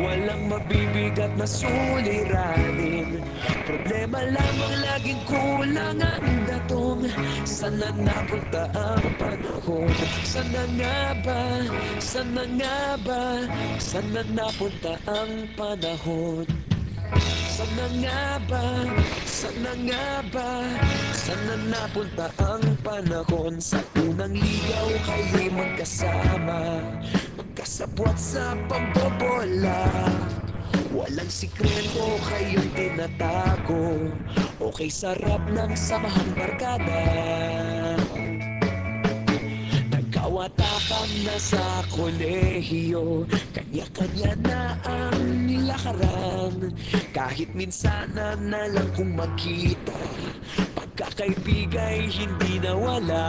Walang mabibigat na suliranin. Problema lamang laging kulang ang datong. Sana napunta ang panahon? Sana nga ba, sana nga ba? Sana napunta ang panahon? Sana nga ba, sana nga ba? Sana napunta ang panahon? Sa unang ligaw kayo'y magkasama Magkasabwat sa pambobola Walang sikreto kayong tinatago. Okay sarap ng samahang barkada. Nagkawatakan na sa kolehiyo. Kanya-kanya na ang nilakaran Kahit minsan na lang kung magkita Pagkakaibigay hindi nawala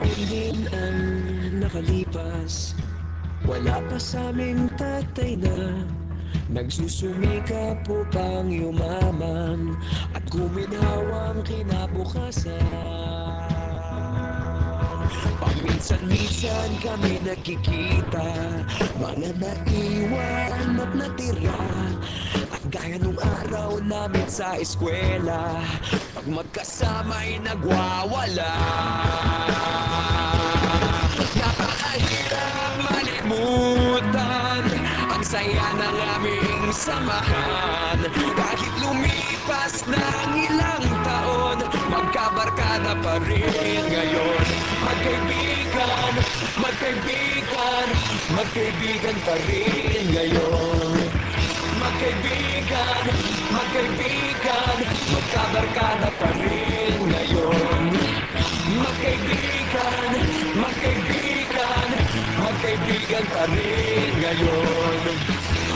taon ang nakalipas Wala pa sa aming tatay na Nagsusumika po pang yumaman At guminhawang kinabukasan. Paminsan-minsan kami nakikita Mga naiwan at natira. At gaya nung araw namin sa eskwela Pag magkasama'y nagwawala saya ng aming samahan. Kahit lumipas ng ilang taon Magkabarkada pa rin ngayon. Magkaibigan, magkaibigan Magkaibigan pa rin ngayon. Magkaibigan, magkaibigan Magkabarkada pa rin